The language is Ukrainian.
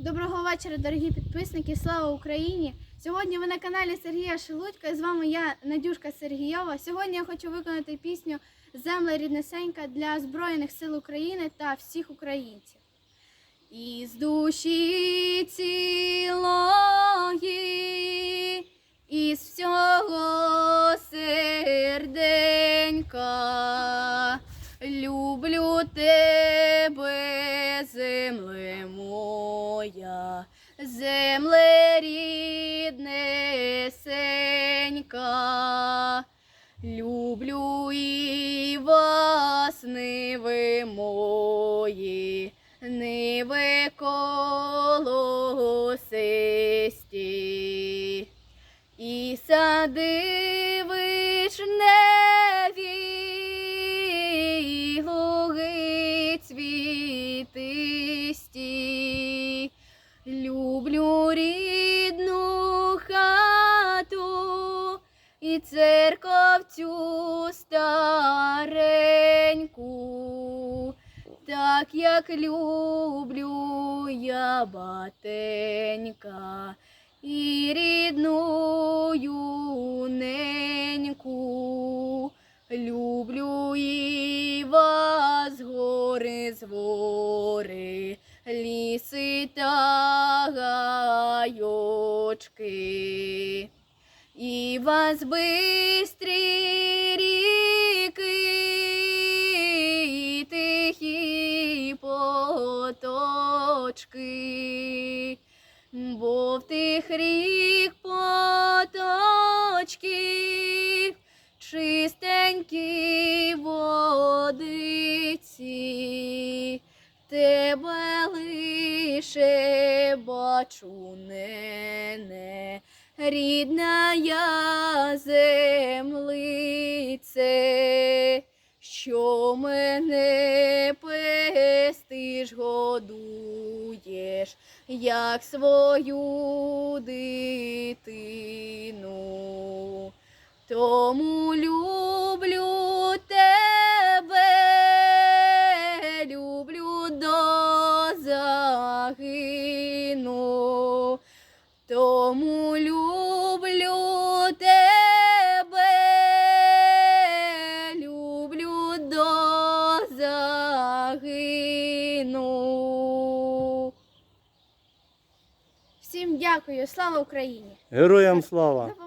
Доброго вечора, дорогі підписники. Слава Україні! Сьогодні ви на каналі Сергія Шелудька і з вами я, Надюшка Сергійова. Сьогодні я хочу виконати пісню Земля ріднесенька для Збройних сил України та всіх українців. Із душі цілої, Люблю і вас, ниви мої, ниви колосисті. І сади вишневі, і луги цвітисті. Люблю рідну і церковцю стареньку, так як люблю я батенька і рідную неньку. Люблю і вас гори з гори, ліси та гайочки. І вас бистрі ріки, і тихі поточки, бо в тих рік поточки чистенькі водиці, тебе лише бачу нене, рідна я землице, що мене пестиш, годуєш, як свою дитину. Тому люблю тебе, люблю до загину. Тому Всім дякую, слава Україні! Героям слава!